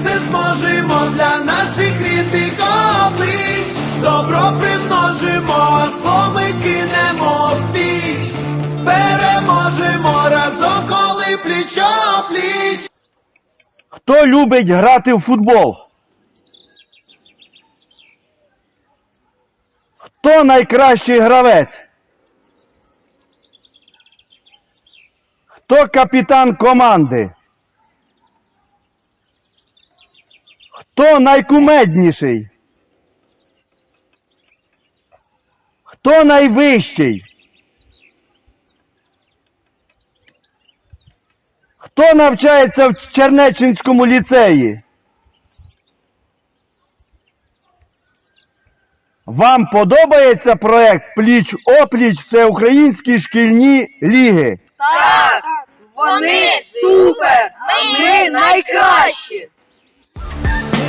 все зможемо для наших рідних облич, добро примножимо, зло ми кинемо в піч, переможемо разом, коли пліч пліч. Хто любить грати в футбол? Хто найкращий гравець? Хто капітан команди? Хто найкумедніший? Хто найвищий? Хто навчається в Чернеччинському ліцеї? Вам подобається проект Пліч опліч Всеукраїнські шкільні ліги? Вони супер! А ми найкращі! Bye.